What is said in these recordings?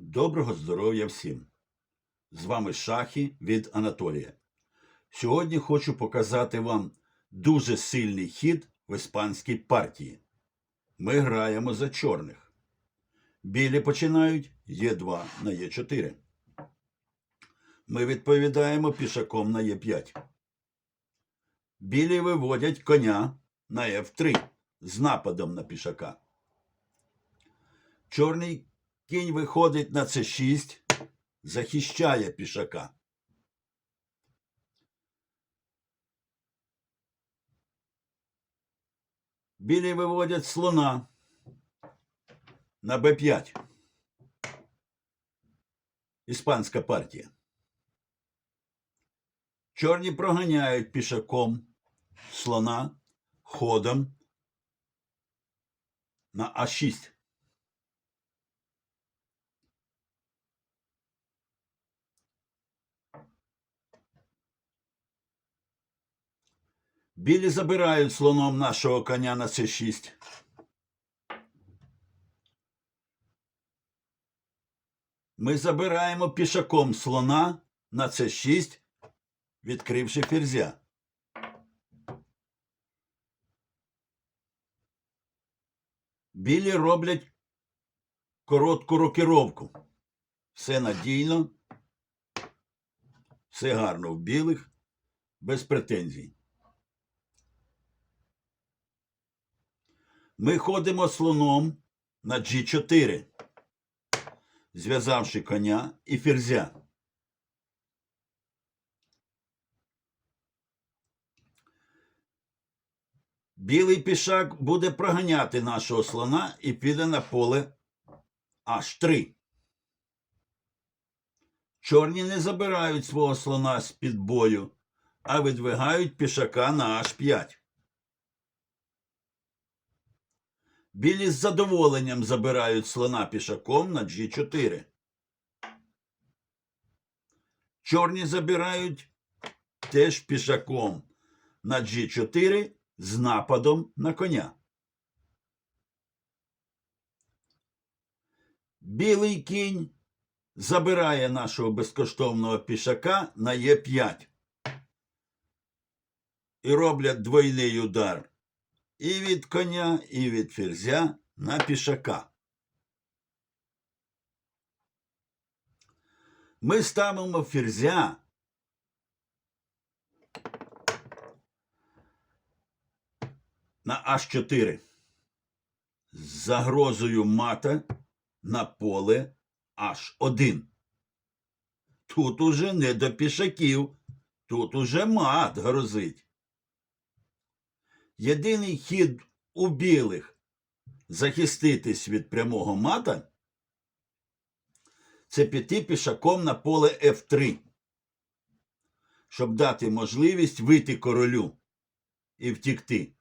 Доброго здоров'я всім! З вами Шахи від Анатолія. Сьогодні хочу показати вам дуже сильний хід в іспанській партії. Ми граємо за чорних. Білі починають Е2 на Е4. Ми відповідаємо пішаком на Е5. Білі виводять коня на F3 з нападом на пішака. Чорний кінь виходить на С6, захищає пішака. Білі виводять слона на Б5. Іспанська партія. Чорні проганяють пішаком слона ходом на А6. Білі забирають слоном нашого коня на С6. Ми забираємо пішаком слона на С6, відкривши ферзя. Білі роблять коротку рокіровку. Все надійно, все гарно в білих, без претензій. Ми ходимо слоном на G4, зв'язавши коня і ферзя. Білий пішак буде проганяти нашого слона і піде на поле H3. Чорні не забирають свого слона з під бою, а видвигають пішака на H5. Білі з задоволенням забирають слона пішаком на G4. Чорні забирають теж пішаком на G4 з нападом на коня. Білий кінь забирає нашого безкоштовного пішака на Е5 і роблять двойний удар і від коня, і від ферзя на пішака. Ми ставимо ферзя на H4 з загрозою мата на поле H1. Тут уже не до пішаків, тут уже мат грозить. Єдиний хід у білих захиститись від прямого мата це піти пішаком на поле F3, щоб дати можливість вийти королю і втікти.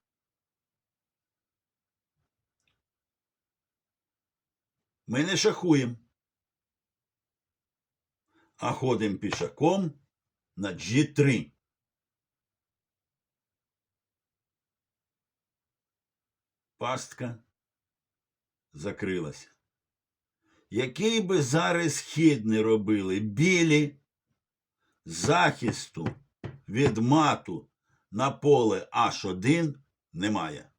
Ми не шахуємо, а ходимо пішаком на G3. Пастка закрилася. Який би зараз хід не робили білі захисту від мату на поле H1 немає.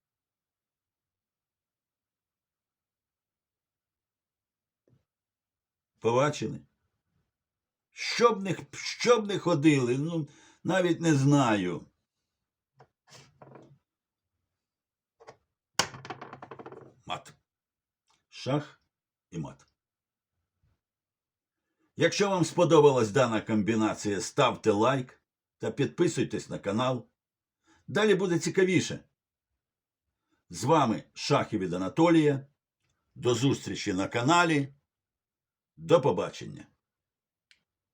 Побачили? Щоб не, щоб не ходили, ну, навіть не знаю. Мат. Шах і мат. Якщо вам сподобалась дана комбінація, ставте лайк та підписуйтесь на канал. Далі буде цікавіше. З вами Шахи від Анатолія. До зустрічі на каналі. До побачення!